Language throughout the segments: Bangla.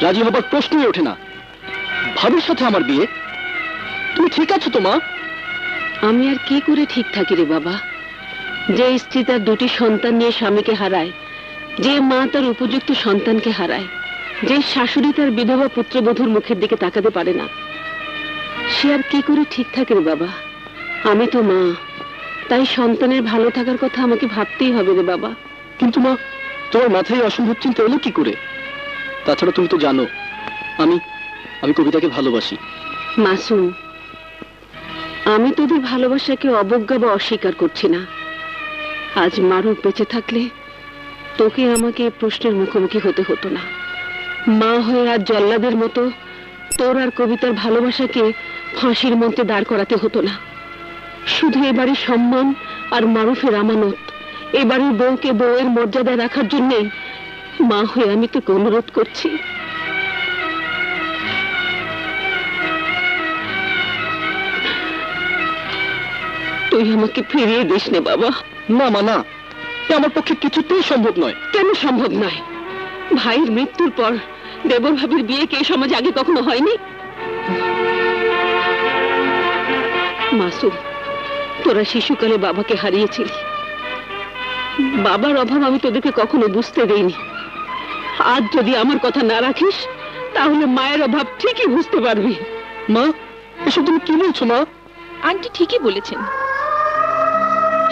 রাজি হবার প্রশ্নই ওঠে না। ভাবির সাথে আমার বিয়ে। তুমি ঠিক আছো তো মা? আমি আর কি করে ঠিক থাকি রে বাবা? যে স্ত্রী তার দুটি সন্তান নিয়ে স্বামীকে হারায় যে মা তার উপযুক্ত সন্তানকে হারায় যে শাশুড়ি তার বিধবা পুত্রবধূর মুখের দিকে তাকাতে পারে না সে আর কি করে ঠিক থাকে রে বাবা? আমি তো মা তাই সন্তানের ভালো থাকার কথা আমাকে ভাবতেই হবে রে বাবা। কিন্তু মা তোমার মাথায় অসম্ভব চিন্তা এলো কি করে? তাছাড়া তুমি তো জানো, আমি আমি কবিতাকে ভালোবাসি। মাসুম, আমি তোদের ভালোবাসাকে অবজ্ঞা বা অস্বীকার করছি না। আজ মারুফ বেঁচে থাকলে তোকে আমাকে প্রশ্নের মুখোমুখি হতে হতো না। মা হয়ে আর জল্লাদের মতো তোর আর কবিতার ভালোবাসাকে ফাঁসির মধ্যে দাঁড় করাতে হতো না। শুধু এবারে সম্মান আর মারুফের আমানত, এবারের বউকে বউয়ের মর্যাদা রাখার জন্যে মা হয়ে আমি তোকে অনুরোধ করছি। তুই আমাকে ফিরিয়ে দিস নে বাবা। না মা না। এ আমার পক্ষে কিছুতেই সম্ভব নয়। কেন সম্ভব নয়? ভাইয়ের মৃত্যুর পর দেবর ভাবির বিয়ে কে সমাজে আগে কখনো হয়নি? মাসুম তোরা শিশুকালে বাবাকে হারিয়েছিলি। বাবার অভাব আমি তোদেরকে কখনো বুঝতে দেইনি। আজ যদি আমার কথা না রাখিস তাহলে মায়ের অভাব ঠিকই বুঝতে পারবি। মা এসব তুমি কি বলছো মা? আন্টি ঠিকই বলেছেন।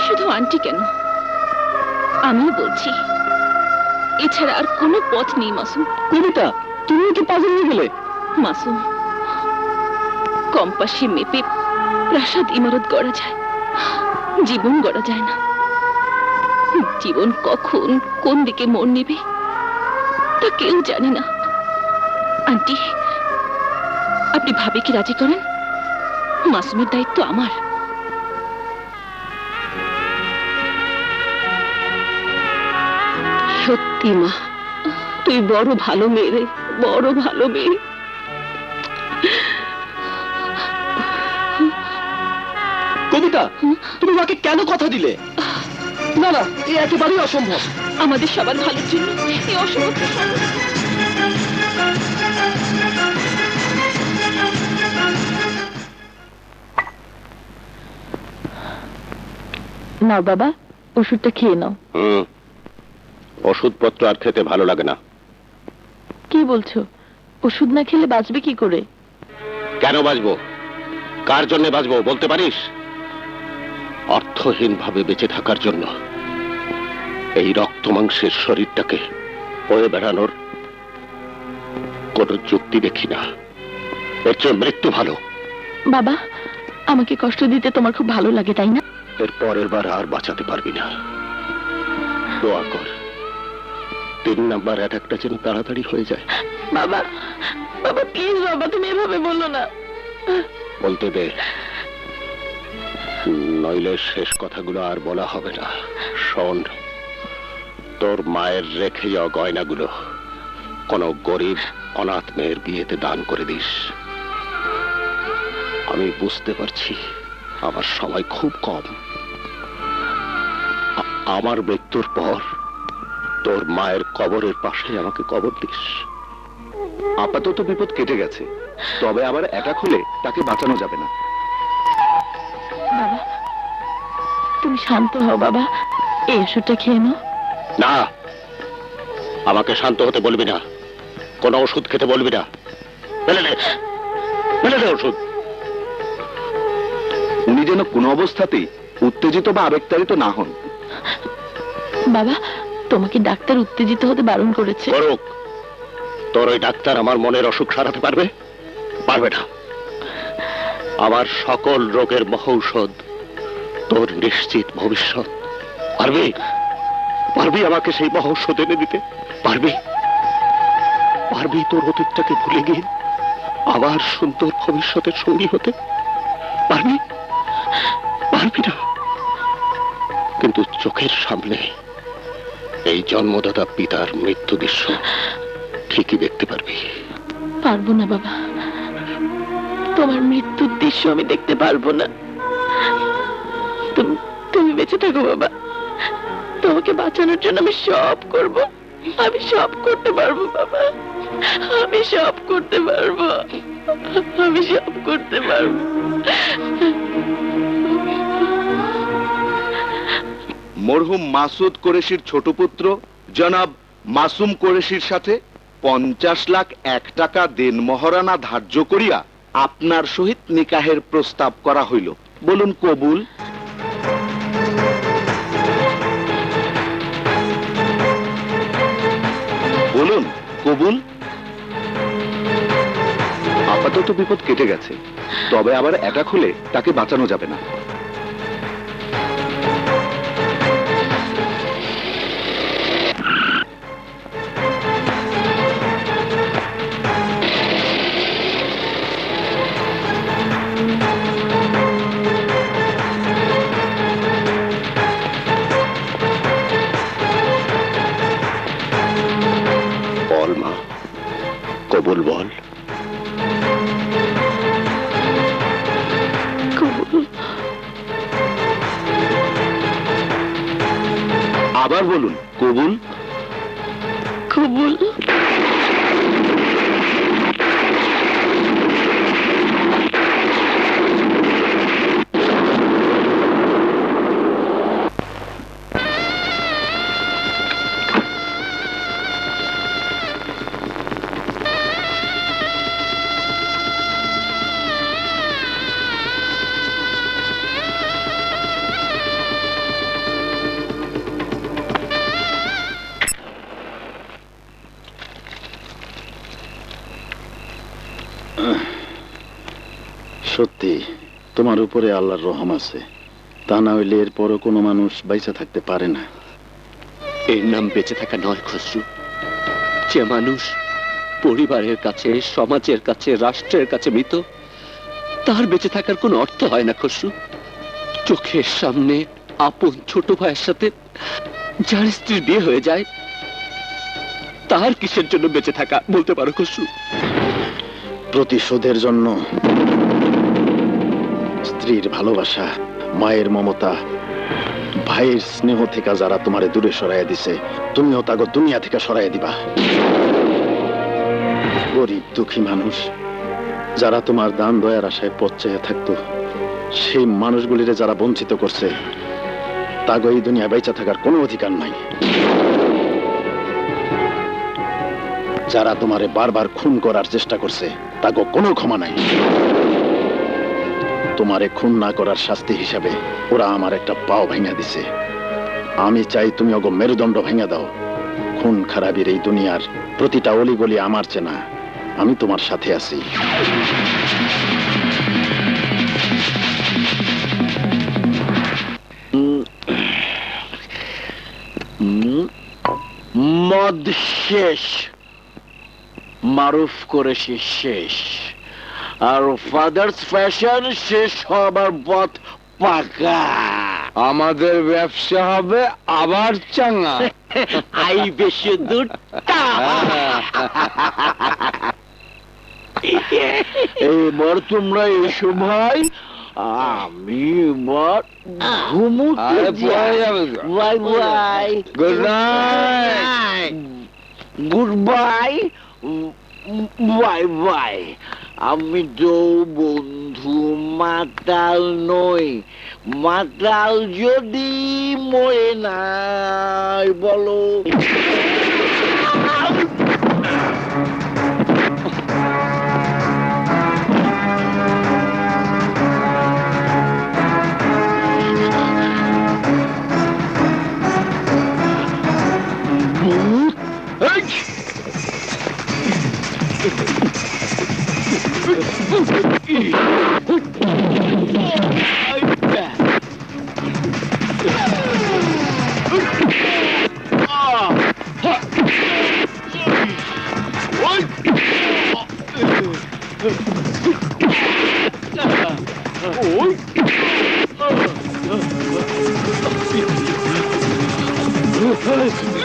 শুধু আন্টি কেন? আমিও বলছি। এছাড়া আর কোনো পথ নেই মাসুম। কবিতা তুমি কি পাগল হয়ে গেলে? মাসুম কম্পাসে মেপে প্রাসাদ ইমারত গড়া যায়। জীবন গড়া যায় না। জীবন কখন কোন দিকে মোড় নেবে? তা কেউ জানে না। আন্টি, আপনি ভাবে কি রাজি করেন? মাসুমের দায়িত্ব আমার। সত্যি মা, তুই বড় ভালো মেয়ে বড় ভালো মেয়ে। কবিতা, তুমি মাকে কেন কথা দিলে? না না, এ একেবারেই অসম্ভব। আমাদের সবার ভালোর জন্য এই অসম্ভব নাও বাবা ওষুধটা খেয়ে নাও। ওষুধপত্র আর খেতে ভালো লাগে না। কি বলছো? ওষুধ না খেলে বাঁচবে কি করে? কেন বাঁচবো? কার জন্য বাঁচবো বলতে পারিস? অর্থহীন ভাবে বেঁচে থাকার জন্য। এই রক্ত মাংসের শরীরটাকে হয়ে বেড়ানোর কোনো যুক্তি দেখি না। এর চেয়ে মৃত্যু ভালো। বাবা আমাকে কষ্ট দিতে তোমার খুব ভালো লাগে তাই না? এর পরের বার আর বাঁচাতে পারবি না। দোয়া কর। তিন নাম্বার অ্যাটাকটা যেন তাড়াতাড়ি হয়ে যায়। বাবা বাবা প্লিজ বাবা তুমি এভাবে বলো না। বলতে দে। নইলে শেষ কথাগুলো আর বলা হবে না। শোন। তোর মায়ের রেখে যাওয়া গয়নাগুলো কোন গরিব অনাথ মেয়ের বিয়েতে দান করে দিস। আমি বুঝতে পারছি আমার সময় খুব কম। আমার মৃত্যুর পর তোর মায়ের কবরের পাশে আমাকে কবর দিস। আপাতত বিপদ কেটে গেছে, তবে আবার একা খুলে তাকে বাঁচানো যাবে না। বাবা, তুমি শান্ত হও বাবা, এই ওষুধটা খেয়ে নাও। না। আমাকে শান্ত হতে বলবি না। কোন ওষুধ খেতে বলবি না। দে ওষুধ। উনি যেন কোনো অবস্থাতেই উত্তেজিত বা আবেগতাড়িত না হন। বাবা তোমাকে ডাক্তার উত্তেজিত হতে বারণ করেছে। করুক। তোর ওই ডাক্তার আমার মনের অসুখ সারাতে পারবে? পারবে না। আমার সকল রোগের মহৌষধ তোর নিশ্চিত ভবিষ্যৎ। পারবি? পারবি আমাকে সেই মহৌষধ এনে দিতে? পারবি? পারবি তোর অতীতটাকে ভুলে গিয়ে আবার সুন্দর ভবিষ্যতের সঙ্গী হতে? পারবি? পারবি না। কিন্তু চোখের সামনে এই জন্মদাতা পিতার মৃত্যু দৃশ্য ঠিকই দেখতে পারবি। পারব না বাবা। তোমার মৃত্যুর দৃশ্য আমি দেখতে পারব না। তুমি তুমি বেঁচে থাকো বাবা। তোমাকে বাঁচানোর জন্য আমি সব করব। আমি সব করতে পারব, বাবা। আমি সব করতে পারব। আমি সব করতে পারব। মরহুম মাসুদ কোরেশির ছোট পুত্র, জনাব মাসুম কোরেশির সাথে পঞ্চাশ লাখ এক টাকা দেন মহারানা ধার্য করিয়া আপনার সহিত নিকাহের প্রস্তাব করা হইল। বলুন, কবুল। বলুন কবুল। আপাতত বিপদ কেটে গেছে তবে আবার একা খুলে তাকে বাঁচানো যাবে না। বল আবার বলুন। কবুল। কবুল। সত্যি, তোমার উপরে আল্লাহর রহম আছে। তা না হইলে এরপরও কোনো মানুষ বাইসা থাকতে পারে না। এর নাম বেঁচে থাকা নয়, খসরু। যে মানুষ পরিবারের কাছে, সমাজের কাছে, রাষ্ট্রের কাছে মৃত, তার বেঁচে থাকার কোনো অর্থ হয় না, খসরু। চোখের সামনে আপন ছোট ভাইয়ের সাথে যার স্ত্রীর বিয়ে হয়ে যায়, তার কিসের জন্য বেঁচে থাকা, বলতে পারো, খসরু? প্রতিশোধের জন্য। স্ত্রীর ভালোবাসা, মায়ের মমতা, ভাইয়ের স্নেহ থেকে যারা তোমারে দূরে সরাইয়া দিছে তুমিও তাগো দুনিয়া থেকে সরাইয়া দিবা। গরিব, দুঃখী মানুষ, যারা তোমার দান দয়ার আশায় পথ থাকতো, সেই মানুষগুলিরে যারা বঞ্চিত করছে, তাগো এই দুনিয়া বেঁচে থাকার কোনো অধিকার নাই। যারা তোমারে বারবার খুন করার চেষ্টা করছে তাগো কোনো ক্ষমা নাই। তোমারে খুন না করার শাস্তি হিসাবে ওরা আমার একটা পাও ভেঙে দিছে। আমি চাই তুমি ওগো মেরুদণ্ড ভেঙে দাও। খুন খারাপের এই দুনিয়ার প্রতিটা অলিগলি আমার চেনা। আমি তোমার সাথে আছি। মদ শেষ। মারুফ করেছি শেষ। আর ফাদার্স ফ্যাশন শেষ হবার পথ পাকা। আমাদের ব্যবসা হবে আবার চাঙ্গা। আই বেশি দূর এবার তোমরা এসো ভাই আমি এবার ঘুমুতে bye bye good night good bye bye bye আমি তো বন্ধু মাতাল নই মাতাল যদি মরে নাই বলো Oh, my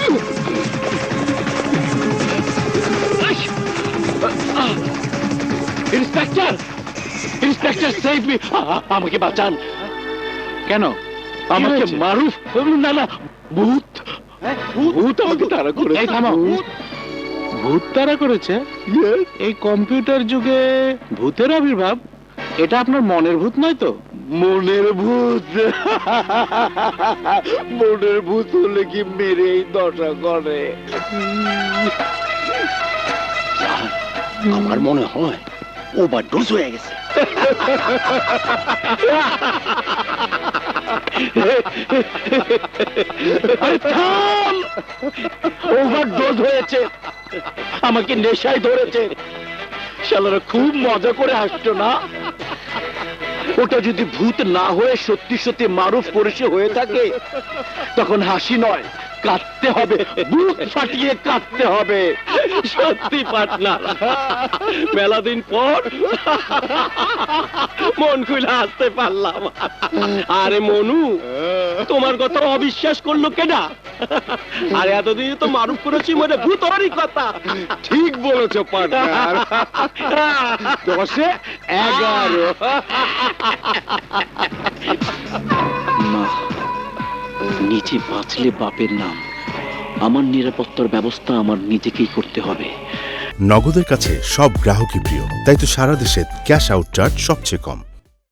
God. Inspector! Inspector save me আমাকে বাঁচান! কেন? আমাকে? মারুফ না না ভূত! ভূত আমাকে তাড়া করে এই থামো। ভূত। তারা করেছে? এই কম্পিউটার যুগে ভূতের আবির্ভাব এটা আপনার মনের ভূত নয় তো? মনের ভূত। মনের ভূত হলে কি মেরেই দশা করে? আমার মনে হয় ওভার ডোজ হয়ে গেছে। ওভার ডোজ হয়েছে। আমাকে নেশায় ধরেছে। শালারা খুব মজা করে হাসছো না? ওটা যদি ভূত না হয়ে সত্যি সত্যি মারুফ করেছে হয়ে থাকে, তখন হাসি নয়, কাঁদতে হবে বুক ফাটিয়ে কাঁদতে হবে। সত্যি, পাটনা। মেলা দিন পর মন খুলে হাসতে পারলাম। আরে মনু, তোমার কথা অবিশ্বাস করল কেনা আর এতদিন তো মারুফ করেছি মানে ভূত হওয়ারই কথা। ঠিক বলেছ পার্টনার দশে এগারো। মা, নিজে বাঁচলে বাপের নাম। আমার নিরাপত্তার ব্যবস্থা আমার নিজেকেই করতে হবে। নগদের কাছে সব গ্রাহকই প্রিয়, তাই তো সারা দেশে ক্যাশ আউট চার্জ সবচেয়ে কম।